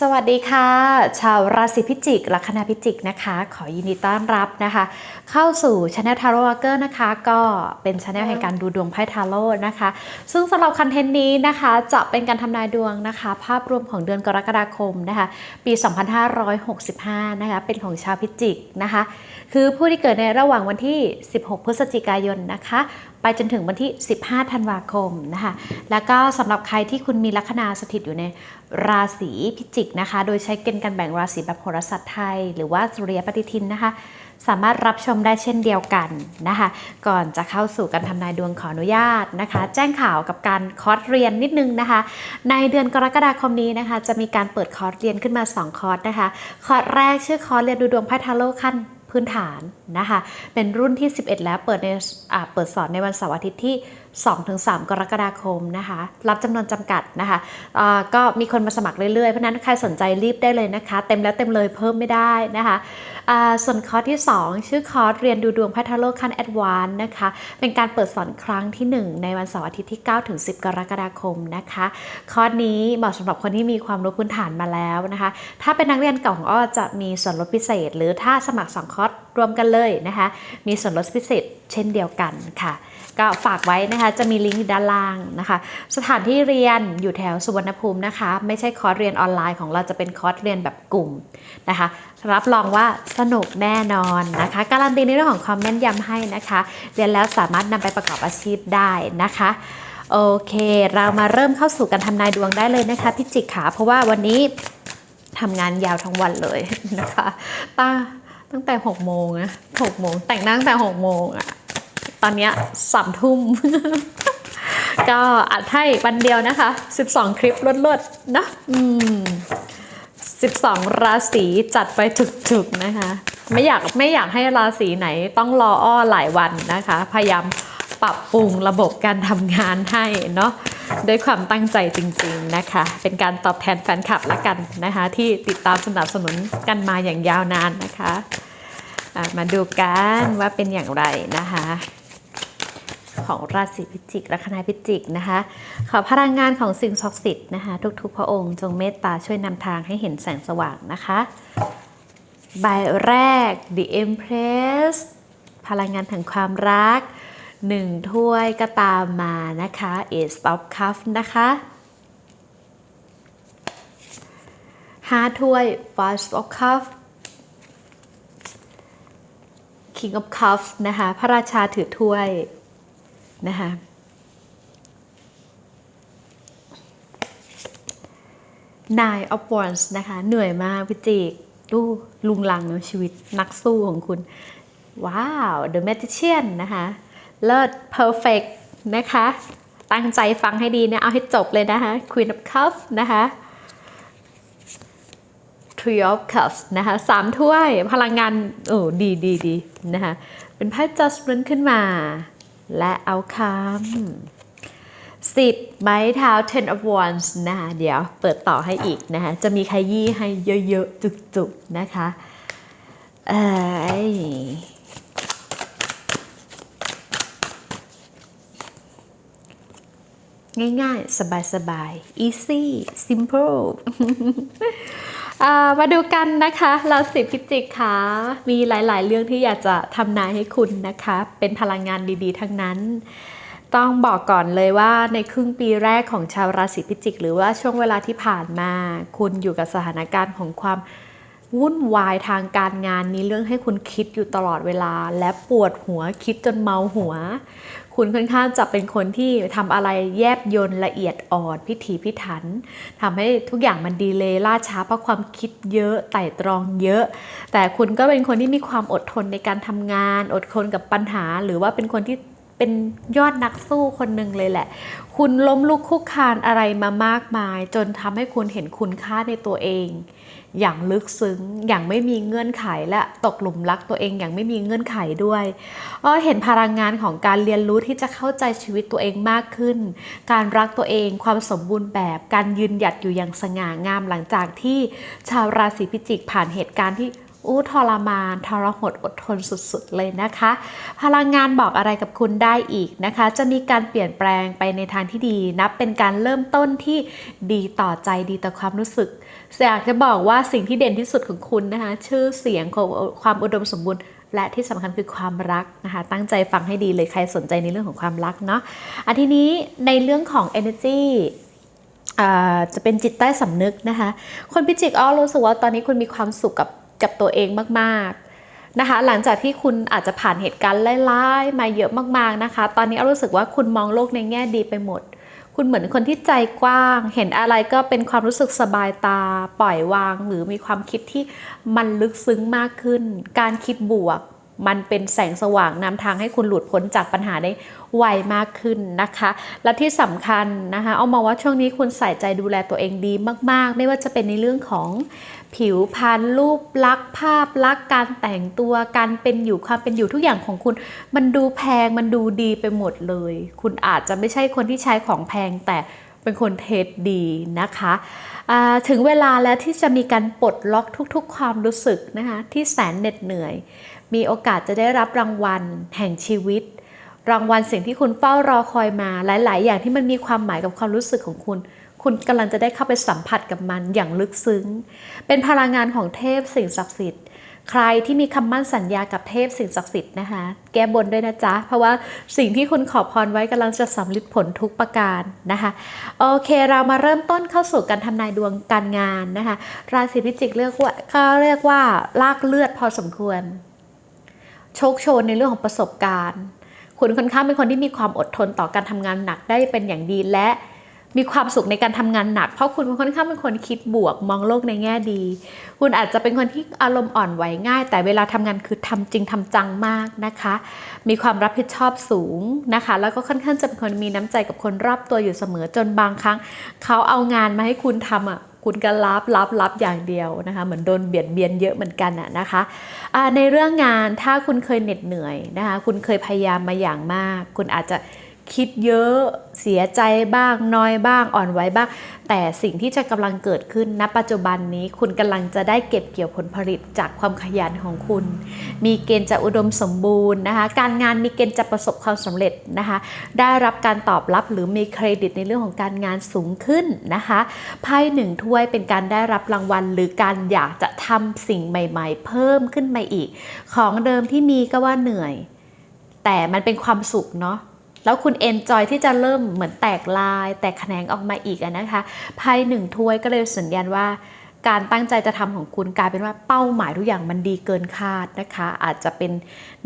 สวัสดีค่ะ ชาวราศีพิจิก ลัคนาพิจิกนะคะ ขอยินดีต้อนรับนะคะ เข้าสู่ช anel Tarot Walker นะคะ ก็เป็นช anel แห่งการดูดวงไพ่ทาโร่นะคะ ซึ่งสำหรับคอนเทนต์นี้นะคะ จะเป็นการทำนายดวงนะคะ ภาพรวมของเดือนกรกฎาคมนะคะ ปี 2565 นะคะ เป็นของชาวพิจิกนะคะคือผู้ที่เกิดในระหว่างวันที่ 16 พฤศจิกายนนะคะ ไปจนถึงวันที่ 15 ธันวาคมนะคะ แล้วก็สำหรับใครที่คุณมีลัคนาสถิตอยู่ในราศีพิจิกนะคะ โดยใช้เกณฑ์การแบ่งราศีแบบโหราศาสตร์ไทย หรือว่าสุริยปฏิทินนะคะ สามารถรับชมได้เช่นเดียวกันนะคะ ก่อนจะเข้าสู่การทำนายดวงขออนุญาตนะคะ แจ้งข่าวกับการคอร์สเรียนนิดนึงนะคะ ในเดือนกรกฎาคมนี้นะคะ จะมีการเปิดคอร์สเรียนขึ้นมา 2 คอร์สนะคะ คอร์สแรกชื่อคอร์สเรียนดูดวงไพ่ทาโร่ขั้น พื้นฐานนะคะ เป็นรุ่นที่ 11 แล้วเปิดในอ่าเปิดสอนในวันเสาร์อาทิตย์ที่ 2-3 กรกฎาคมนะคะ รับจำนวนจำกัดนะคะก็มีคนมาสมัครเรื่อยๆ เพราะนั้นใครสนใจรีบได้เลยนะคะ เต็มแล้วเต็มเลยเพิ่มไม่ได้นะคะส่วนคอร์สที่ 2 ชื่อคอร์สเรียนดูดวงพัทโลกขั้นแอดวานซ์นะคะ เป็นการเปิดสอนครั้งที่ 1 ในวันเสาร์อาทิตย์ที่9-10 กรกฎาคมนะคะ คอร์สนี้เหมาะสำหรับคนที่มีความรู้พื้นฐานมาแล้วนะคะ ถ้าเป็นนักเรียนเก่าของอ้อจะมีส่วนลดพิเศษ หรือถ้าสมัคร 2 คอร์สรวมกันเลยนะคะ มีส่วนลดพิเศษเช่นเดียวกันค่ะ ก็ฝากไว้นะคะ จะมีลิงก์ด้านล่างนะคะ สถานที่เรียนอยู่แถวสุวรรณภูมินะคะ ไม่ใช่คอร์สเรียนออนไลน์ของเราจะเป็นคอร์สเรียนแบบกลุ่มนะคะ รับรองว่าสนุกแน่นอนนะคะ การันตีในเรื่องของความแม่นยำให้นะคะ เรียนแล้วสามารถนำไปประกอบอาชีพได้นะคะโอเค เรามาเริ่มเข้าสู่การทำนายดวงได้เลยนะคะพี่จิกขาเพราะว่าวันนี้ทำงานยาวทั้งวันเลยนะคะตั้งตั้งแต่6โมงนะ6โมงแต่งหน้าตั้งแต่6โมงอะ ตอนนี้สามทุ่ม ก็อัดให้วันเดียวนะคะ 12 คลิปลดๆนะอืม12 ราศีจัดไปจุกๆนะคะ ไม่อยากไม่อยากให้ราศีไหนต้องรออ้อหลายวันนะคะ พยายามปรับปรุงระบบการทำงานให้เนาะด้วยความตั้งใจจริงๆนะคะ เป็นการตอบแทนแฟนคลับละกันนะคะ ที่ติดตามสนับสนุนกันมาอย่างยาวนานนะคะะมาดูกันว่าเป็นอย่างไรนะคะ ของราศีพิจิกลัคนาพิจิกนะคะ ขอพลังงานของสิ่งศักดิ์สิทธิ์นะคะ ทุกๆ พระองค์จงเมตตาช่วยนำทางให้เห็นแสงสว่างนะคะ ใบแรก The Empress พลังงานแห่งความรักหนึ่งถ้วยก็ตามมานะคะ Ace of Cups นะคะห้าถ้วย Five of Cups King of Cups นะคะ พระราชาถือถ้วย นะคะ Nine of Wands นะคะ เหนื่อยมากพี่จิกดูลุงลังเนอะชีวิตนักสู้ของคุณ ว้าว The Magician นะคะ เลิศ perfect นะคะ ตั้งใจฟังให้ดีนะเอาให้จบเลยนะคะ Queen of Cups นะคะ Three of Cups นะคะสามถ้วยพลังงาน โอ้ดีดีดีนะคะ เป็นไพ่ Judgment ขึ้นมา และเอาคำสิบไม้เท้า ten of wands นะคะเดี๋ยวเปิดต่อให้อีกนะคะจะมีขยี้ให้เยอะๆ จุกๆ นะคะเอ้ง่ายๆ สบายๆ easy simple มาดูกันนะคะราศีพิจิกค่ะ มีหลายๆ เรื่องที่อยากจะทำนายให้คุณนะคะ เป็นพลังงานดีๆ ทั้งนั้น ต้องบอกก่อนเลยว่าในครึ่งปีแรกของชาวราศีพิจิก หรือว่าช่วงเวลาที่ผ่านมา คุณอยู่กับสถานการณ์ของความ วุ่นวายทางการงานมีเรื่องให้คุณคิดอยู่ตลอดเวลา และปวดหัวคิดจนเมาหัว คุณค่อนข้างจะเป็นคนที่ทำอะไรแยบยนละเอียดอ่อนพิถีพิถันทำให้ทุกอย่างมันดีเลยล่าช้าเพราะความคิดเยอะไต่ตรองเยอะ แต่คุณก็เป็นคนที่มีความอดทนในการทำงาน อดทนกับปัญหา หรือว่าเป็นคนที่เป็นยอดนักสู้คนหนึ่งเลยแหละ คุณล้มลุกคุกคานอะไรมามากมาย จนทำให้คุณเห็นคุณค่าในตัวเองอย่างลึกซึ้ง อย่างไม่มีเงื่อนไขและตกหลุมรักตัวเองอย่างไม่มีเงื่อนไขด้วยเห็นพลังงานของการเรียนรู้ที่จะเข้าใจชีวิตตัวเองมากขึ้น การรักตัวเองความสมบูรณ์แบบ การยืนหยัดอยู่อย่างสง่างามหลังจากที่ชาวราศีพิจิกผ่านเหตุการณ์ที่ อู้ทรมานทรหดอดทนสุดๆเลยนะคะ พลังงานบอกอะไรกับคุณได้อีกนะคะ จะมีการเปลี่ยนแปลงไปในทางที่ดี นับเป็นการเริ่มต้นที่ดีต่อใจดีต่อความรู้สึกอยากจะบอกว่าสิ่งที่เด่นที่สุดของคุณนะคะ ชื่อเสียงของความอุดมสมบูรณ์และที่สำคัญคือความรักนะคะ ตั้งใจฟังให้ดีเลยใครสนใจในเรื่องของความรักเนาะอันทีนี้ในเรื่องของ energy จะเป็นจิตใต้สำนึกนะคะ คนพิจิกอ้อรู้สึกว่าตอนนี้คุณมีความสุขกับ กับตัวเองมากๆนะคะ หลังจากที่คุณอาจจะผ่านเหตุการณ์ร้ายๆมาเยอะมากๆนะคะ ตอนนี้รู้สึกว่าคุณมองโลกในแง่ดีไปหมด คุณเหมือนคนที่ใจกว้าง เห็นอะไรก็เป็นความรู้สึกสบายตา ปล่อยวาง หรือมีความคิดที่มันลึกซึ้งมากขึ้น การคิดบวก มันเป็นแสงสว่างนำทางให้คุณหลุดพ้นจากปัญหาได้ไวมากขึ้นนะคะ และที่สำคัญนะคะเอามาว่าช่วงนี้คุณใส่ใจดูแลตัวเองดีมาก ๆ ไม่ว่าจะเป็นในเรื่องของผิวพรรณรูปลักษณ์ภาพลักษณ์การแต่งตัวการเป็นอยู่ความเป็นอยู่ทุกอย่างของคุณ มันดูแพงมันดูดีไปหมดเลย คุณอาจจะไม่ใช่คนที่ใช้ของแพงแต่เป็นคนเทสดีนะคะถึงเวลาแล้วที่จะมีการปลดล็อกทุกๆ ความรู้สึกนะคะที่แสนเหน็ดเหนื่อย มีโอกาสจะได้รับรางวัลแห่งชีวิต รางวัลสิ่งที่คุณเฝ้ารอคอยมา หลาย ๆ อย่างที่มันมีความหมายกับความรู้สึกของคุณ คุณกำลังจะได้เข้าไปสัมผัสกับมันอย่างลึกซึ้ง เป็นพลังงานของเทพสิ่งศักดิ์สิทธิ์ใครที่มีคำมั่นสัญญากับเทพสิ่งศักดิ์สิทธิ์นะคะ แก้บนด้วยนะจ๊ะ เพราะว่าสิ่งที่คุณขอพรไว้กำลังจะสำลิดผลทุกประการนะคะ โอเคเรามาเริ่มต้นเข้าสู่การทำนายดวงการงานนะคะ ราศีพิจิกเรียกว่าเขาเรียกว่าลากเลือดพอสมควร โชคโชนในเรื่องของประสบการณ์ คุณค่อนข้างเป็นคนที่มีความอดทนต่อการทำงานหนักได้เป็นอย่างดีและมีความสุขในการทำงานหนัก เพราะคุณค่อนข้างเป็นคนคิดบวกมองโลกในแง่ดี คุณอาจจะเป็นคนที่อารมณ์อ่อนไหวง่าย แต่เวลาทำงานคือทำจริงทำจังมากนะคะ มีความรับผิดชอบสูงนะคะ แล้วก็ค่อนข้างจะเป็นคนมีน้ำใจกับคนรอบตัวอยู่เสมอจนบางครั้ง เขาเอางานมาให้คุณทำอะ คุณก็รับรับรับอย่างเดียวนะคะ เหมือนโดนเบียดเบียนเยอะเหมือนกันอะนะคะะในเรื่องงานถ้าคุณเคยเหน็ดเหนื่อยนะคะ คุณเคยพยายามมาอย่างมาก คุณอาจจะ คิดเยอะเสียใจบ้างน้อยบ้างอ่อนไหวบ้าง แต่สิ่งที่จะกำลังเกิดขึ้นณปัจจุบันนี้คุณกำลังจะได้เก็บเกี่ยวผลผลิตจากความขยันของคุณ มีเกณฑ์จะอุดมสมบูรณ์นะคะ การงานมีเกณฑ์จะประสบความสำเร็จนะคะ ได้รับการตอบรับหรือมีเครดิตในเรื่องของการงานสูงขึ้นนะคะไพ่หนึ่งถ้วยเป็นการได้รับรางวัล หรือการอยากจะทำสิ่งใหม่ ๆ เพิ่มขึ้นมาอีก ของเดิมที่มีก็ว่าเหนื่อย แต่มันเป็นความสุขเนาะ แล้วคุณเอนจอยที่จะเริ่มเหมือนแตกลาย แตกแขนงออกมาอีกนะคะไพ่หนึ่งถ้วยก็เลยสัญญาณว่าการตั้งใจจะทำของคุณกลายเป็นว่าเป้าหมายทุกอย่างมันดีเกินคาดนะคะ อาจจะเป็น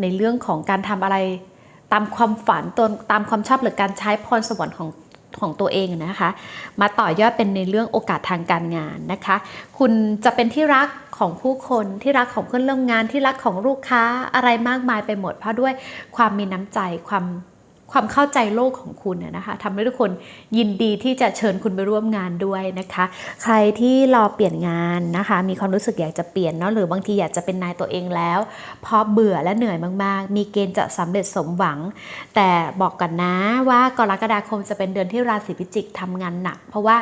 ในเรื่องของการทำอะไรตามความฝันตนตามความชอบหรือการใช้พรสวรรค์ของของตัวเองนะคะ มาต่อยอดเป็นในเรื่องโอกาสทางการงานนะคะ คุณจะเป็นที่รักของผู้คนที่รักของเพื่อนร่วมงานที่รักของลูกค้าอะไรมากมายไปหมด เพราะด้วยความมีน้ำใจความ ความเข้าใจโลกของคุณน่ะนะคะทำให้ทุกคนยินดีที่จะเชิญคุณไปร่วมงานด้วยนะคะ ใครที่รอเปลี่ยนงานนะคะ มีความรู้สึกอยากจะเปลี่ยนเนาะหรือบางทีอยากจะเป็นนายตัวเองแล้วพราะเบื่อและเหนื่อยมาก ๆ มีเกณฑ์จะสำเร็จสมหวัง แต่บอกกันนะว่ากรกฎาคมจะเป็นเดือนที่ราศีพิจิกทำงานหนัก เพราะว่า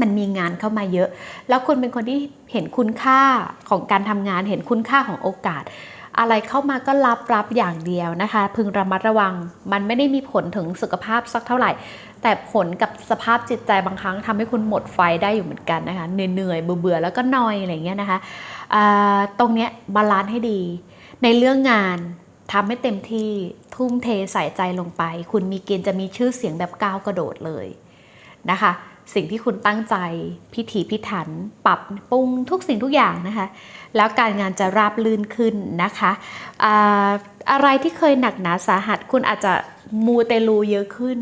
มันมีงานเข้ามาเยอะ แล้วคุณเป็นคนที่เห็นคุณค่าของการทำงาน เห็นคุณค่าของโอกาส อะไรเข้ามาก็รับรับอย่างเดียวนะคะ พึงระมัดระวังมันไม่ได้มีผลถึงสุขภาพสักเท่าไหร่ แต่ผลกับสภาพจิตใจบางครั้งทำให้คุณหมดไฟได้อยู่เหมือนกันนะคะเหนื่อยเบื่อแล้วก็นอยอะไรเงี้ยนะคะตรงเนี้ยบาลานซ์ให้ดี ในเรื่องงานทำให้เต็มที่ทุ่มเทใส่ใจลงไป คุณมีเกณฑ์จะมีชื่อเสียงแบบก้าวกระโดดเลยนะคะ สิ่งที่คุณตั้งใจพิถีพิถัน ปรับปรุงทุกสิ่งทุกอย่างนะคะ แล้วการงานจะราบลื่นขึ้นนะคะอ่าอะไรที่เคยหนักหนาสาหัส คุณอาจจะมูเตลูเยอะขึ้น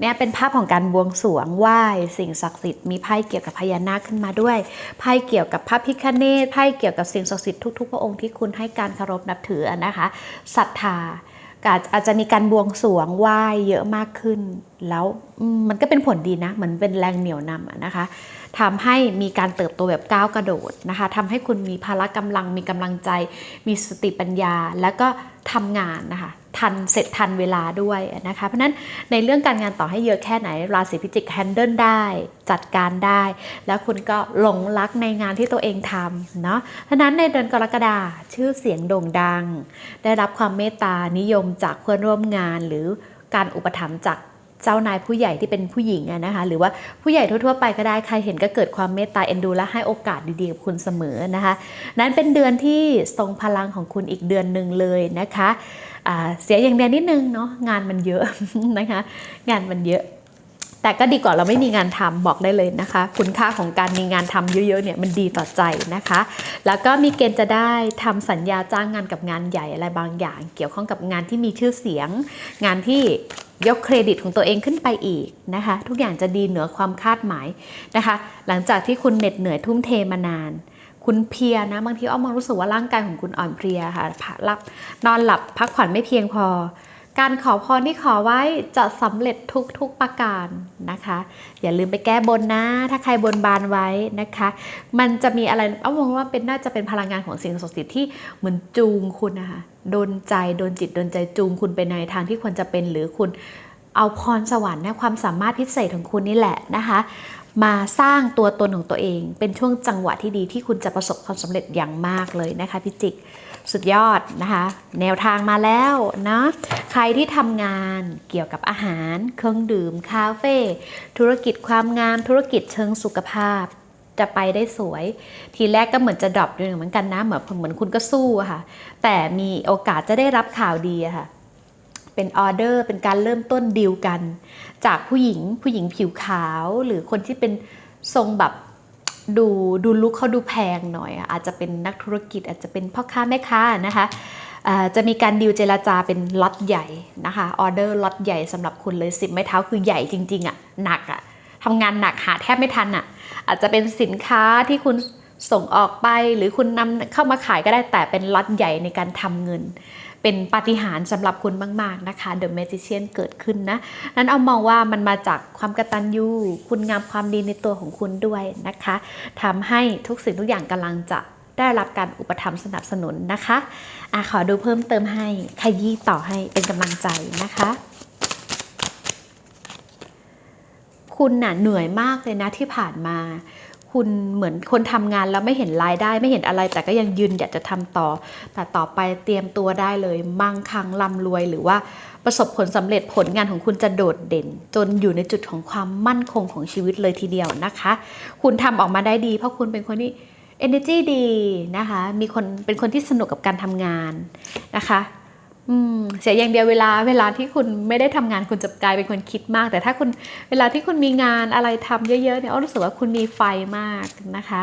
เนี่ยเป็นภาพของการบวงสรวงไหว้สิ่งศักดิ์สิทธิ์มีไพ่เกี่ยวกับพญานาคขึ้นมาด้วยไพ่เกี่ยวกับพระพิฆเนศไพ่เกี่ยวกับสิ่งศักดิ์สิทธิ์ทุกๆพระองค์ที่คุณให้การเคารพนับถือนะคะศรัทธาอาจจะมีการบวงสรวงไหว้เยอะมากขึ้น แล้วมันก็เป็นผลดีนะเหมือนเป็นแรงเหนี่ยวนำนะคะ ทำให้มีการเติบโตแบบก้าวกระโดดนะคะทำให้คุณมีพละกำลัง มีกำลังใจ มีสติปัญญา แล้วก็ทำงานนะคะทันเสร็จทันเวลาด้วยนะคะ เพราะนั้นในเรื่องการงานต่อให้เยอะแค่ไหน ราศีพิจิกแฮนเดิลได้ จัดการได้ แล้วคุณก็หลงรักในงานที่ตัวเองทำเนาะเพราะนั้นในเดือนกรกฎาชื่อเสียงโด่งดัง ได้รับความเมตตานิยมจากเพื่อนร่วมงานหรือการอุปถัมภ์จาก เจ้านายผู้ใหญ่ที่เป็นผู้หญิงนะคะ หรือว่าผู้ใหญ่ทั่วๆไปก็ได้ใครเห็นก็เกิดความเมตตาเอ็นดูและให้โอกาสดีๆกับคุณเสมอนะคะ นั้นเป็นเดือนที่ทรงพลังของคุณอีกเดือนหนึ่งเลยนะคะเสียอย่างเดียวนิดนึงเนาะงานมันเยอะนะคะ งานมันเยอะ แต่ก็ดีกว่าเราไม่มีงานทำบอกได้เลยนะคะ คุณค่าของการมีงานทำเยอะๆเนี่ยมันดีต่อใจนะคะ แล้วก็มีเกณฑ์จะได้ทำสัญญาจ้างงานกับงานใหญ่อะไรบางอย่าง เกี่ยวข้องกับงานที่มีชื่อเสียง งานที่ยกเครดิตของตัวเองขึ้นไปอีกนะคะ ทุกอย่างจะดีเหนือความคาดหมายนะคะ หลังจากที่คุณเหน็ดเหนื่อยทุ่มเทมานานคุณเพลียนะบางทีอ้อมมองรู้สึกว่าร่างกายของคุณอ่อนเพลียค่ะหลับนอนหลับพักผ่อนไม่เพียงพอ การขอพรที่ขอไว้จะสำเร็จทุกๆประการนะคะ อย่าลืมไปแก้บนนะ ถ้าใครบนบานไว้นะคะ มันจะมีอะไรอ้อมมองว่าเป็นน่าจะเป็นพลังงานของสิ่งศักดิ์สิทธิ์ที่เหมือนจูงคุณนะคะโดนใจโดนจิตโดนใจจูงคุณไปในทางที่ควรจะเป็นหรือคุณเอาพรสวรรค์นี่ยความสามารถพิเศษของคุณนี่แหละนะคะ มาสร้างตัวตนของตัวเอง เป็นช่วงจังหวะที่ดีที่คุณจะประสบความสำเร็จอย่างมากเลยนะคะพิจิก สุดยอดนะคะ แนวทางมาแล้วนะใครที่ทำงานเกี่ยวกับอาหาร เครื่องดื่ม คาเฟ่ธุรกิจความงาม ธุรกิจเชิงสุขภาพ จะไปได้สวย ทีแรกก็เหมือนจะดรอปอยู่เหมือนกันนะเหมือนเหมือนคุณก็สู้ค่ะ แต่มีโอกาสจะได้รับข่าวดีค่ะเป็นออเดอร์เป็นการเริ่มต้นดีลกัน จากผู้หญิงผู้หญิงผิวขาว หรือคนที่เป็นทรงแบบ ดูดูลุคเขาดูแพงหน่อย อาจจะเป็นนักธุรกิจอาจจะเป็นพ่อค้าแม่ค้านะคะจะมีการดีลเจรจาเป็นล็อตใหญ่นะคะออเดอร์ล็อตใหญ่สำหรับคุณเลยสิบไม้เท้าคือใหญ่จริงๆอะหนักอะทำงานหนักหาแทบไม่ทันอะอาจจะเป็นสินค้าที่คุณส่งออกไปหรือคุณนำเข้ามาขายก็ได้แต่เป็นล็อตใหญ่ในการทำเงิน เป็นปาฏิหาริย์สำหรับคุณมาก ๆ นะคะ The Magician เกิดขึ้นนะ นั้นเอามองว่ามันมาจากความกระตัญญูคุณงามความดีในตัวของคุณด้วยนะคะทำให้ทุกสิ่งทุกอย่างกำลังจะได้รับการอุปถัมภ์สนับสนุนนะคะอะขอดูเพิ่มเติมให้ขยี้ต่อให้เป็นกำลังใจนะคะ คุณน่ะเหนื่อยมากเลยนะที่ผ่านมา คุณเหมือนคนทำงานแล้วไม่เห็นรายได้ไม่เห็นอะไร แต่ก็ยังยืนอยากจะทำต่อ แต่ต่อไปเตรียมตัวได้เลยมั่งคั่งร่ำรวย หรือว่าประสบผลสำเร็จผลงานของคุณจะโดดเด่น จนอยู่ในจุดของความมั่นคงของชีวิตเลยทีเดียวนะคะ คุณทำออกมาได้ดี เพราะคุณเป็นคนที่ energy ดีนะคะ มีคนเป็นคนที่สนุกกับการทำงานนะคะ เสียอย่างเดียวเวลาเวลาที่คุณไม่ได้ทำงานคุณจะกลายเป็นคนคิดมาก แต่ถ้าคุณเวลาที่คุณมีงานอะไรทำเยอะๆเนี่ยอ้อรู้สึกว่าคุณมีไฟมากนะคะ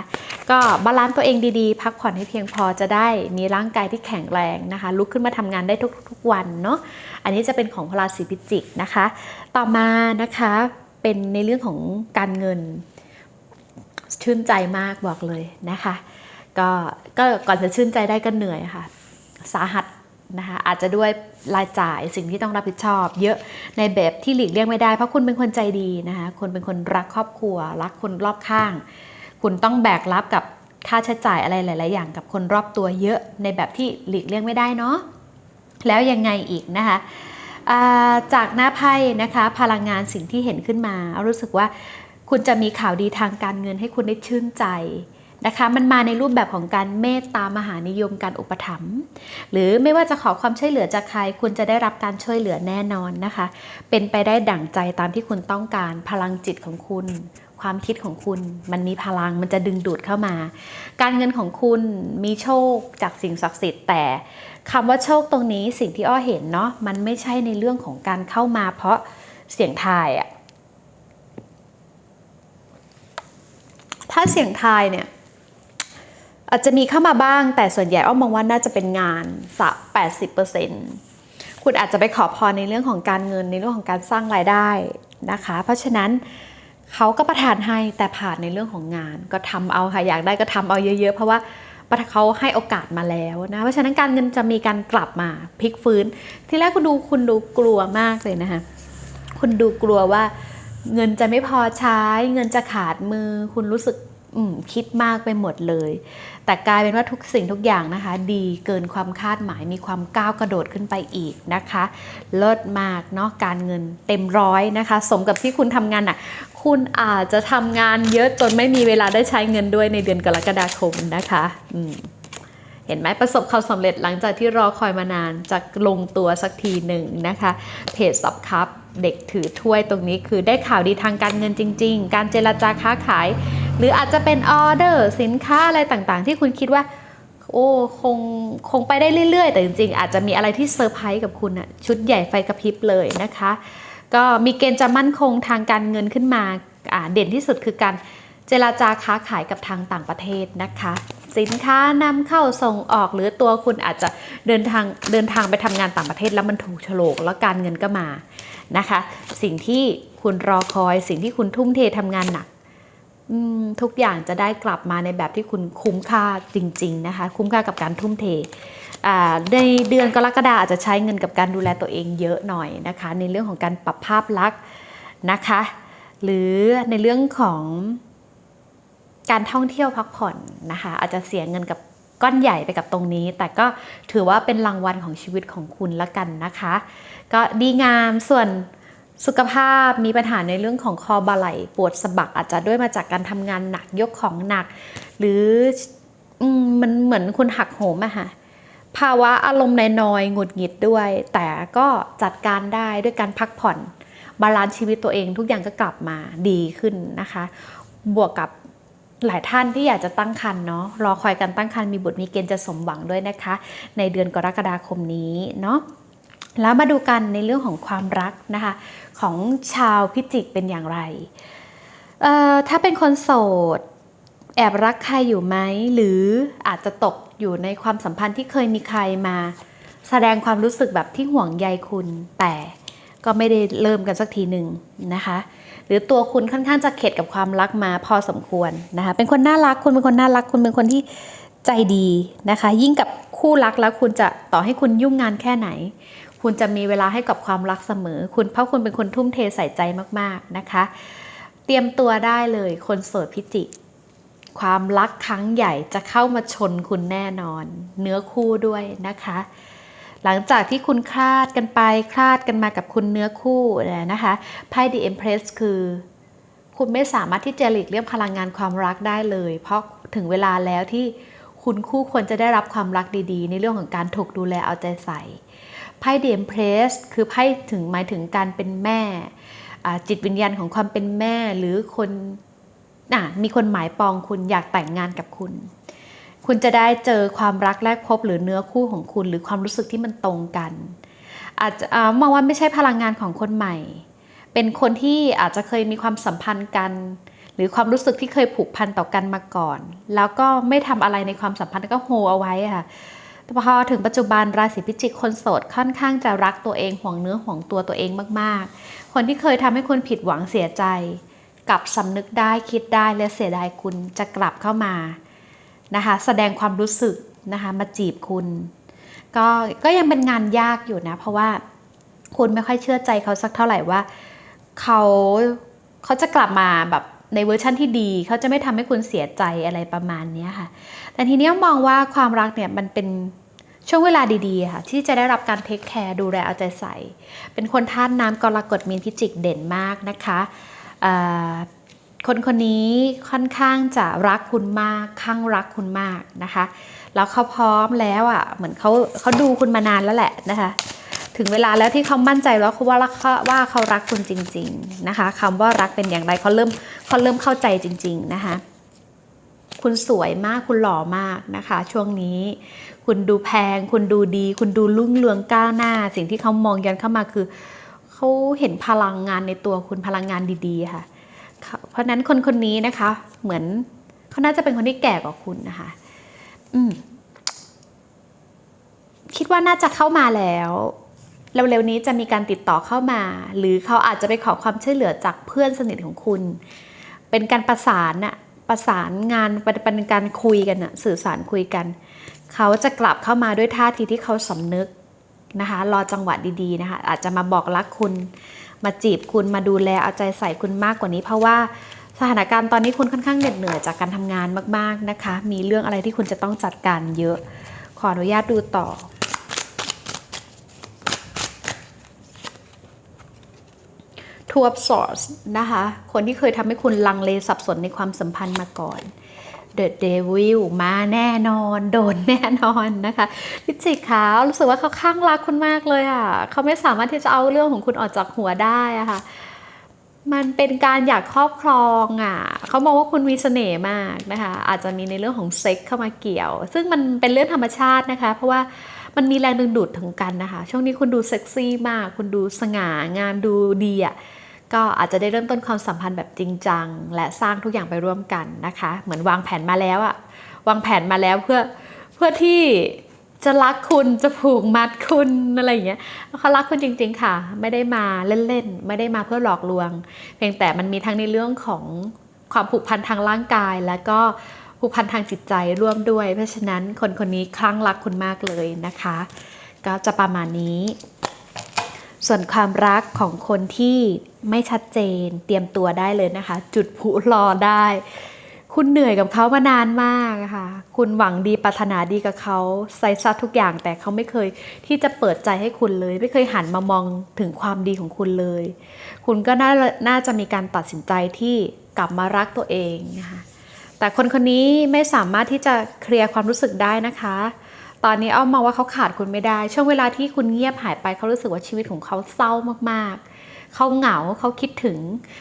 ก็บาลานซ์ตัวเองดีๆ พักผ่อนให้เพียงพอจะได้มีร่างกายที่แข็งแรงนะคะ ลุกขึ้นมาทำงานได้ทุกๆวันเนาะอันนี้จะเป็นของพลาสีพิจิกนะคะ ต่อมานะคะเป็นในเรื่องของการเงิน ชื่นใจมากบอกเลยนะคะ ก็ก็ก่อนจะชื่นใจได้ก็เหนื่อยค่ะ สาหัส นะคะอาจจะด้วยรายจ่ายสิ่งที่ต้องรับผิดชอบ เยอะในแบบที่หลีกเลี่ยงไม่ได้ เพราะคุณเป็นคนใจดีนะคะคุณเป็นคนรักครอบครัว รักคนรอบข้าง คุณต้องแบกรับกับค่าใช้จ่ายอะไรหลาย ๆ อย่างกับคนรอบตัวเยอะในแบบที่หลีกเลี่ยงไม่ได้เนาะแล้วยังไงอีกนะคะาจากหน้าไพ่นะคะพลังงานสิ่งที่เห็นขึ้นมา รู้สึกว่าคุณจะมีข่าวดีทางการเงินให้คุณได้ชื่นใจ นะคะ มันมาในรูปแบบของการเมตตามหานิยมการอุปถัมภ์หรือไม่ว่าจะขอความช่วยเหลือจากใคร คุณจะได้รับการช่วยเหลือแน่นอนนะคะ เป็นไปได้ดั่งใจตามที่คุณต้องการพลังจิตของคุณ ความคิดของคุณ มันมีพลังมันจะดึงดูดเข้ามา การเงินของคุณมีโชคจากสิ่งศักดิ์สิทธิ์แต่คำว่าโชคตรงนี้สิ่งที่อ้อเห็นเนาะมันไม่ใช่ในเรื่องของการเข้ามาเพราะเสียงทายอะถ้าเสียงทายเนี่ย อาจจะมีเข้ามาบ้าง แต่ส่วนใหญ่อ้อมมองว่าน่าจะเป็นงานสักแปดสิบเปอร์เซ็นคุณอาจจะไปขอพรในเรื่องของการเงินในเรื่องของการสร้างรายได้นะคะ เพราะฉะนั้นเขาก็ประทานให้แต่ผ่านในเรื่องของงาน ก็ทำเอาค่ะอยากได้ก็ทำเอาเยอะๆ เพราะว่าเขาให้โอกาสมาแล้วนะเพราะฉะนั้นการเงินจะมีการกลับมาพลิกฟื้น ที่แรกคุณดูคุณดูกลัวมากเลยนะคะคุณดูกลัวว่า เงินจะไม่พอใช้ เงินจะขาดมือ คุณรู้สึกคิดมากไปหมดเลย แต่กลายเป็นว่าทุกสิ่งทุกอย่างนะคะ ดีเกินความคาดหมายมีความก้าวกระโดดขึ้นไปอีกนะคะ เลิศมากเนาะการเงินเต็มร้อยนะคะ สมกับที่คุณทำงานอะคุณอาจจะทำงานเยอะจนไม่มีเวลาได้ใช้เงินด้วยในเดือนกรกฎาคมนะคะอืมเห็นไหมประสบความสำเร็จหลังจากที่รอคอยมานานจะลงตัวสักทีหนึ่งนะคะเพจสับครับเด็กถือถ้วยตรงนี้คือได้ข่าวดีทางการเงินจริง ๆ การเจรจาค้าขาย หรืออาจจะเป็นออเดอร์สินค้าอะไรต่างๆ ที่คุณคิดว่าโอ้คงคงไปได้เรื่อย ๆ แต่จริง ๆ อาจจะมีอะไรที่เซอร์ไพรส์กับคุณอะชุดใหญ่ไฟกระพริบเลยนะคะ ก็มีเกณฑ์จะมั่นคงทางการเงินขึ้นมาเด่นที่สุดคือการเจราจาค้าขายกับทางต่างประเทศนะคะ สินค้านำเข้าส่งออกหรือตัวคุณอาจจะเดินทางเดินทางไปทำงานต่างประเทศแล้วมันถูกโฉลกแล้วการเงินก็มานะคะ สิ่งที่คุณรอคอยสิ่งที่คุณทุ่มเททำงานหนักอืม ทุกอย่างจะได้กลับมาในแบบที่คุณคุ้มค่าจริง ๆ นะคะ คุ้มค่ากับการทุ่มเทในเดือนกรกฎาอาจจะใช้เงินกับการดูแลตัวเองเยอะหน่อยนะคะ ในเรื่องของการปรับภาพลักษณ์นะคะ หรือในเรื่องของการท่องเที่ยวพักผ่อนนะคะ อาจจะเสียเงินกับก้อนใหญ่ไปกับตรงนี้ แต่ก็ถือว่าเป็นรางวัลของชีวิตของคุณละกันนะคะ ก็ดีงามส่วน สุขภาพมีปัญหาในเรื่องของคอบาไหล่ปวดสะบักอาจจะด้วยมาจากการทำงานหนักยกของหนัก หรือมันเหมือนคุณหักโหมอะค่ะภาวะอารมณ์น้อยหงุดหงิดด้วย แต่ก็จัดการได้ด้วยการพักผ่อน บาลานซ์ชีวิตตัวเองทุกอย่างก็กลับมาดีขึ้นนะคะ บวกกับหลายท่านที่อยากจะตั้งครรภ์เนาะรอคอยการตั้งครรภ์มีบุตรมีเกณฑ์จะสมหวังด้วยนะคะ ในเดือนกรกฎาคมนี้เนาะ แล้วมาดูกันในเรื่องของความรักนะคะของชาวพิจิกเป็นอย่างไร ถ้าเป็นคนโสด แอบรักใครอยู่ไหม หรืออาจจะตกอยู่ในความสัมพันธ์ที่เคยมีใครมา แสดงความรู้สึกแบบที่ห่วงใยคุณ แต่ก็ไม่ได้เริ่มกันสักทีหนึ่งนะคะ หรือตัวคุณค่อนข้างจะเข็ดกับความรักมาพอสมควรนะคะ เป็นคนน่ารักคุณเป็นคนน่ารักคุณเป็นคนที่ใจดีนะคะ ยิ่งกับคู่รักแล้วคุณจะต่อให้คุณยุ่งงานแค่ไหน คุณจะมีเวลาให้กับความรักเสมอ คุณเพราะคุณเป็นคนทุ่มเทใส่ใจมากๆนะคะ เตรียมตัวได้เลยคนโสดพิจิก ความรักครั้งใหญ่จะเข้ามาชนคุณแน่นอน เนื้อคู่ด้วยนะคะ หลังจากที่คุณคลาดกันไปคลาดกันมากับคุณเนื้อคู่นี่ยนะคะไพ่ The Empress คือคุณไม่สามารถที่จะหลีกเลี่ยงพลังงานความรักได้เลย เพราะถึงเวลาแล้วที่คุณคู่ควรจะได้รับความรักดีๆ ในเรื่องของการถูกดูแลเอาใจใส่ ไพ่ The Empress คือไพ่ถึงหมายถึงการเป็นแม่ จิตวิญญาณของความเป็นแม่หรือคนอมีคนหมายปองคุณอยากแต่งงานกับคุณ คุณจะได้เจอความรักแรกพบหรือเนื้อคู่ของคุณ หรือความรู้สึกที่มันตรงกัน อาจจะมองว่าไม่ใช่พลังงานของคนใหม่ เป็นคนที่อาจจะเคยมีความสัมพันธ์กัน หรือความรู้สึกที่เคยผูกพันต่อกันมาก่อน แล้วก็ไม่ทำอะไรในความสัมพันธ์ก็โฮเอาไว้ค่ะ แต่พอถึงปัจจุบันราศีพิจิกคนโสดค่อนข้างจะรักตัวเองห่วงเนื้อห่วงตัวตัวเองมากๆ คนที่เคยทำให้คุณผิดหวังเสียใจกลับสำนึกได้คิดได้และเสียดายคุณจะกลับเข้ามานะคะแสดงความรู้สึกนะคะมาจีบคุณ ก็ก็ยังเป็นงานยากอยู่นะเพราะว่าคุณไม่ค่อยเชื่อใจเขาสักเท่าไหร่ว่าเขาเขาจะกลับมาแบบในเวอร์ชั่นที่ดีเขาจะไม่ทำให้คุณเสียใจอะไรประมาณนี้ค่ะ แต่ทีนี้มองว่าความรักเนี่ยมันเป็น ช่วงเวลาดีๆค่ะที่จะได้รับการเทคแคร์ดูแลเอาใจใส่ เป็นคนธาตุน้ำกรกฎมีนพิจิกเด่นมากนะคะคนคนนี้ค่อนข้างจะรักคุณมากข้างรักคุณมากนะคะ แล้วเขาพร้อมแล้วอะเหมือนเขาเขาดูคุณมานานแล้วแหละนะคะ ถึงเวลาแล้วที่เขามั่นใจแล้วเขาว่าว่าเขารักคุณจริง ๆนะคะคำว่ารักเป็นอย่างไรเขาเริ่มเขาเริ่มเข้าใจจริง ๆ นะคะ คุณสวยมากคุณหล่อมากนะคะ ช่วงนี้ คุณดูแพง คุณดูดี คุณดูรุ่งเรืองก้าวหน้า สิ่งที่เขามองย้อนเข้ามาคือเขาเห็นพลังงานในตัวคุณพลังงานดีๆค่ะ เพราะนั้นคนคนนี้นะคะ เหมือนเขาน่าจะเป็นคนที่แก่กว่าคุณนะคะ อืมคิดว่าน่าจะเข้ามาแล้วเร็วๆนี้จะมีการติดต่อเข้ามา หรือเขาอาจจะไปขอความช่วยเหลือจากเพื่อนสนิทของคุณ เป็นการประสานน่ะ ประสานงานเป็นการคุยกันนะสื่อสารคุยกัน เขาจะกลับเข้ามาด้วยท่าทีที่เขาสำนึกนะคะ รอจังหวะดีๆนะคะ อาจจะมาบอกรักคุณ มาจีบคุณมาดูแลเอาใจใส่คุณมากกว่านี้ เพราะว่าสถานการณ์ตอนนี้คุณค่อนข้างเหน็ดเหนื่อยจากการทำงานมาก ๆนะคะ มีเรื่องอะไรที่คุณจะต้องจัดการเยอะ ขออนุญาตดูต่อ Two of Swords นะคะ คนที่เคยทำให้คุณลังเลสับสนในความสัมพันธ์มาก่อน The Devil มาแน่นอน โดนแน่นอนนะคะพิจิกขารู้สึกว่าเขาข้างรักคุณมากเลยอะเขาไม่สามารถที่จะเอาเรื่องของคุณออกจากหัวได้อะค่ะมันเป็นการอยากครอบครองอะเขามองว่าคุณมีเสน่ห์มากนะคะอาจจะมีในเรื่องของเซ็กเข้ามาเกี่ยว ซึ่งมันเป็นเรื่องธรรมชาตินะคะ เพราะว่ามันมีแรงดึงดูดถึงกันนะคะ ช่วงนี้คุณดูเซ็กซี่มาก คุณดูสง่างามดูดีอะ ก็อาจจะได้เริ่มต้นความสัมพันธ์แบบจริงจัง และสร้างทุกอย่างไปร่วมกันนะคะ เหมือนวางแผนมาแล้วอะวางแผนมาแล้วเพื่อเพื่อที่จะรักคุณจะผูกมัดคุณอะไรอย่างเงี้ยเขารักคุณจริง ๆ ค่ะ ไม่ได้มาเล่นๆไม่ได้มาเพื่อหลอกลวง เพียงแต่มันมีทั้งในเรื่องของความผูกพันทางร่างกาย แล้วก็ผูกพันทางจิตใจร่วมด้วย เพราะฉะนั้นคนคนนี้คลั่งรักคุณมากเลยนะคะ ก็จะประมาณนี้ ส่วนความรักของคนที่ไม่ชัดเจน เตรียมตัวได้เลยนะคะ จุดพลุรอได้ คุณเหนื่อยกับเขามานานมากค่ะ คุณหวังดีปรารถนาดีกับเขาใส่ซัดทุกอย่างแต่เขาไม่เคยที่จะเปิดใจให้คุณเลย ไม่เคยหันมามองถึงความดีของคุณเลย คุณก็น่าน่าจะมีการตัดสินใจที่กลับมารักตัวเองนะคะแต่คนคนนี้ไม่สามารถที่จะเคลียร์ความรู้สึกได้นะคะ ตอนนี้เอามองว่าเขาขาดคุณไม่ได้ ช่วงเวลาที่คุณเงียบหายไปเขารู้สึกว่าชีวิตของเขาเศร้ามากๆ เขาเหงาเขาคิดถึง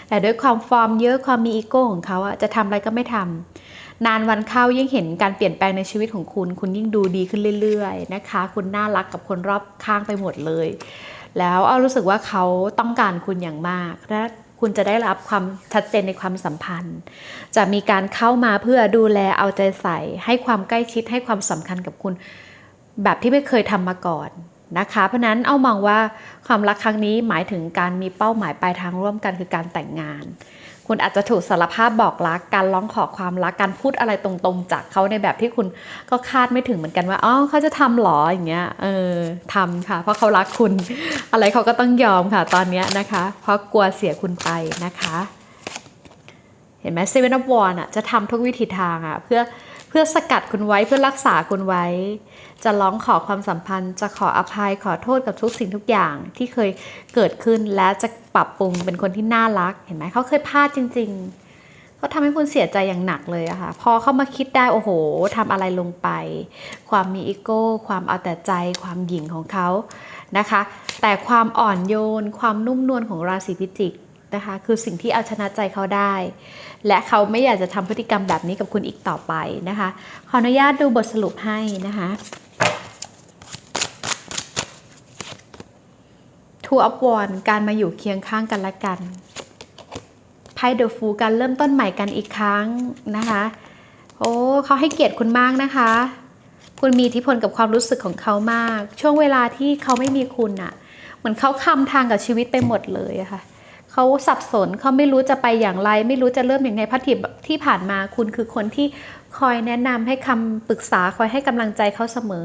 แต่ด้วยความฟอร์มเยอะความมีอีโก้ของเขาอะจะทำอะไรก็ไม่ทำนานวันเข้ายิ่งเห็นการเปลี่ยนแปลงในชีวิตของคุณ คุณยิ่งดูดีขึ้นเรื่อย ๆ นะคะ คุณน่ารักกับคนรอบข้างไปหมดเลย แล้วเอรู้สึกว่าเขาต้องการคุณอย่างมากและคุณจะได้รับความชัดเจนในความสัมพันธ์ จะมีการเข้ามาเพื่อดูแลเอาใจใส่ ให้ความใกล้ชิดให้ความสำคัญกับคุณ แบบที่ไม่เคยทำมาก่อนนะคะ เพราะนั้นเอามองว่าความรักครั้งนี้หมายถึงการมีเป้าหมายปลายทางร่วมกันคือการแต่งงาน คุณอาจจะถูกสารภาพบอกรักการร้องขอความรักการพูดอะไรตรงๆ จากเขาในแบบที่คุณก็คาดไม่ถึงเหมือนกันว่าอ๋อเขาจะทำหรออย่างเงี้ยเออทำค่ะ เพราะเขารักคุณ อะไรเขาก็ต้องยอมค่ะตอนเนี้ยนะคะ เพราะกลัวเสียคุณไปนะคะ เห็นไหมเซเว่นอ f วอนอะจะทำทุกวิธีทางอะเพื่อ เพื่อสกัดคุณไว้เพื่อรักษาคุณไว้ จะร้องขอความสัมพันธ์ จะขออภัยขอโทษกับทุกสิ่งทุกอย่างที่เคยเกิดขึ้นและจะปรับปรุงเป็นคนที่น่ารักเห็นไหมเขาเคยพลาดจริง ๆเขาทำให้คุณเสียใจอย่างหนักเลยอะค่ะพอเขามาคิดได้โอ้โหทำอะไรลงไป ความมีอีโก้ ความเอาแต่ใจความหยิ่งของเขานะคะ แต่ความอ่อนโยน ความนุ่มนวลของราศีพิจิก นะคะคือสิ่งที่เอาชนะใจเขาได้ และเขาไม่อยากจะทำพฤติกรรมแบบนี้กับคุณอีกต่อไปนะคะ ขออนุญาตดูบทสรุปให้นะคะ Two of Wands การมาอยู่เคียงข้างกันและกันไพ่เดอะฟูการเริ่มต้นใหม่กันอีกครั้งนะคะ โอ้เขาให้เกียรติคุณมากนะคะ คุณมีอิทธิพลกับความรู้สึกของเขามาก ช่วงเวลาที่เขาไม่มีคุณอะเหมือนเขาคำทางกับชีวิตไปหมดเลยอะค่ะ เขาสับสนเขาไม่รู้จะไปอย่างไร ไม่รู้จะเริ่มอย่างไงพัฒทิที่ผ่านมาคุณคือคนที่คอยแนะนำให้คำปรึกษาคอยให้กำลังใจเขาเสมอ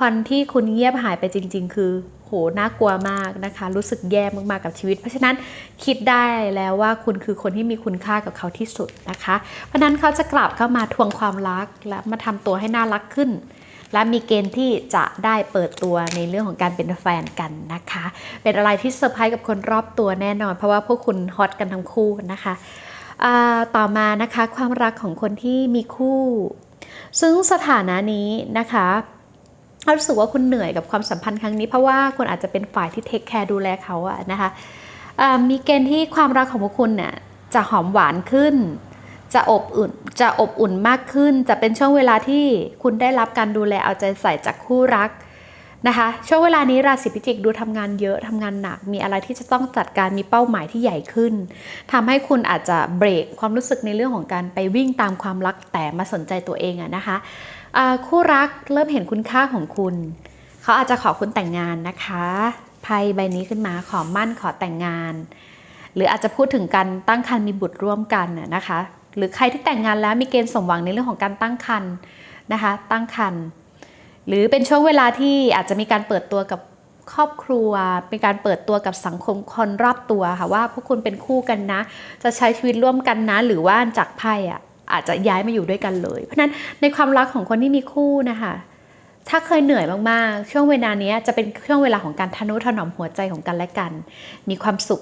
วันที่คุณเงียบหายไปจริง ๆ คือโหน่ากลัวมากนะคะ รู้สึกแย่มากๆกับชีวิต เพราะฉะนั้นคิดได้แล้วว่าคุณคือคนที่มีคุณค่ากับเขาที่สุดนะคะ เพราะฉะนั้นเขาจะกลับเข้ามาทวงความรักและมาทำตัวให้น่ารักขึ้น และมีเกณฑ์ที่จะได้เปิดตัวในเรื่องของการเป็นแฟนกันนะคะ เป็นอะไรที่เซอร์ไพรส์กับคนรอบตัวแน่นอน เพราะว่าพวกคุณฮอตกันทั้งคู่นะคะต่อมานะคะความรักของคนที่มีคู่ ซึ่งสถานะนี้นะคะรู้สึกว่าคุณเหนื่อยกับความสัมพันธ์ครั้งนี้เพราะว่าคุณอาจจะเป็นฝ่ายที่เทคแคร์ดูแลเขาอะนะคะมีเกณฑ์ที่ความรักของพวกคุณเนี่ยจะหอมหวานขึ้น จะอบอุ่นจะอบอุ่นมากขึ้น จะเป็นช่วงเวลาที่คุณได้รับการดูแลเอาใจใส่จากคู่รักนะคะช่วงเวลานี้ราศีพิจิกดูทำงานเยอะทำงานหนัก มีอะไรที่จะต้องจัดการมีเป้าหมายที่ใหญ่ขึ้นทำให้คุณอาจจะเบรกความรู้สึกในเรื่องของการไปวิ่งตามความรักแต่มาสนใจตัวเองอะนะคะอ่าคู่รักเริ่มเห็นคุณค่าของคุณ เขาอาจจะขอคุณแต่งงานนะคะไพ่ใบนี้ขึ้นมาขอมั่นขอแต่งงาน หรืออาจจะพูดถึงการตั้งครรภ์มีบุตรร่วมกันน่ะนะคะ หรือใครที่แต่งงานแล้วมีเกณฑ์สมหวังในเรื่องของการตั้งครรภ์นะคะ ตั้งครรภ์หรือเป็นช่วงเวลาที่อาจจะมีการเปิดตัวกับครอบครัว เป็นการเปิดตัวกับสังคมคนรอบตัวค่ะว่าพวกคุณเป็นคู่กันนะ จะใช้ชีวิตร่วมกันนะ หรือว่าจากไพ่อะอาจจะย้ายมาอยู่ด้วยกันเลย เพราะนั้นในความรักของคนที่มีคู่นะคะ ถ้าเคยเหนื่อยมากๆ ช่วงเวลานี้จะเป็นช่วงเวลาของการทนุถนอมหัวใจของกันและกัน มีความสุข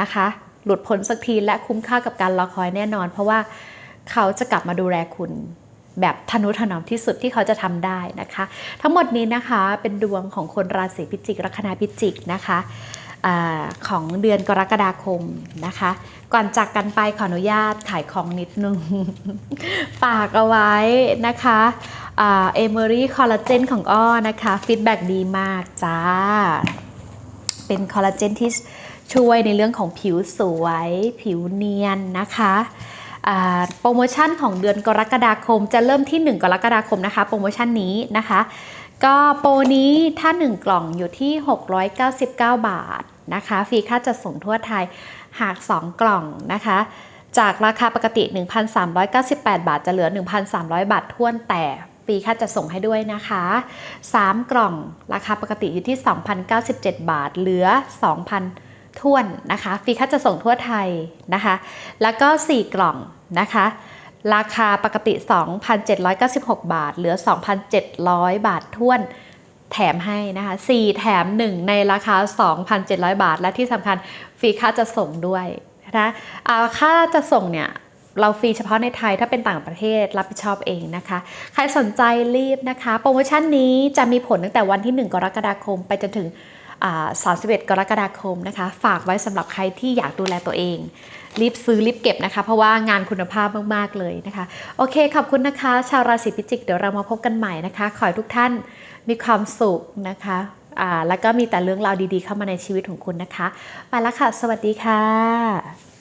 นะคะ หลุดพ้นสักทีและคุ้มค่ากับการรอคอยแน่นอน เพราะว่าเขาจะกลับมาดูแลคุณแบบทนุถนอมที่สุดที่เขาจะทำได้นะคะ ทั้งหมดนี้นะคะเป็นดวงของคนราศีพิจิกลัคนาพิจิกนะคะอของเดือนกรกฎาคมนะคะ ก่อนจากกันไปขออนุญาตขายของนิดนึง ฝากเอาไว้นะคะเอเมอรี่คอลลาเจนของอ้อนะคะฟีดแบ็ดีมากจ้า เป็นคอลลาเจนที่ ช่วยในเรื่องของผิวสวย ผิวเนียนนะคะโปรโมชั่นของเดือนกรกฎาคมจะเริ่มที่ 1 กรกฎาคมนะคะ โปรโมชั่นนี้นะคะ ก็โปรนี้ถ้า 1 กล่องอยู่ที่ 699 บาทนะคะฟรีค่าจัดส่งทั่วไทยหาก 2 กล่องนะคะ จากราคาปกติ 1,398 บาท จะเหลือ 1,300 บาทท้วนแต่ฟรีค่าจะส่งให้ด้วยนะคะ 3 กล่องราคาปกติอยู่ที่ 2,097 บาท เหลือ 2,000 ท้วนนะคะฟรีค่าจะส่งทั่วไทยนะคะ แล้วก็ 4 กล่องนะคะ ราคาปกติ 2,796 บาท เหลือ 2,700 บาทท้วนแถมให้นะคะ 4 แถม 1 ในราคา 2,700 บาท และที่สำคัญฟรีค่าจะส่งด้วยนะคะอ่าค่าจะส่งเนี่ยเราฟรีเฉพาะในไทยถ้าเป็นต่างประเทศรับผิดชอบเองนะคะ ใครสนใจรีบนะคะ โปรโมชั่นนี้จะมีผลตั้งแต่วันที่ 1 กรกฎาคมไปจนถึง 31 กรกฎาคมนะคะ ฝากไว้สำหรับใครที่อยากดูแลตัวเอง รีบซื้อรีบเก็บนะคะ เพราะว่างานคุณภาพมาก ๆ เลยนะคะ โอเค ขอบคุณนะคะ ชาวราศีพิจิก เดี๋ยวเรามาพบกันใหม่นะคะ ขอให้ทุกท่านมีความสุขนะคะแล้วก็มีแต่เรื่องราวดีๆ เข้ามาในชีวิตของคุณนะคะ ไปแล้วค่ะ สวัสดีค่ะ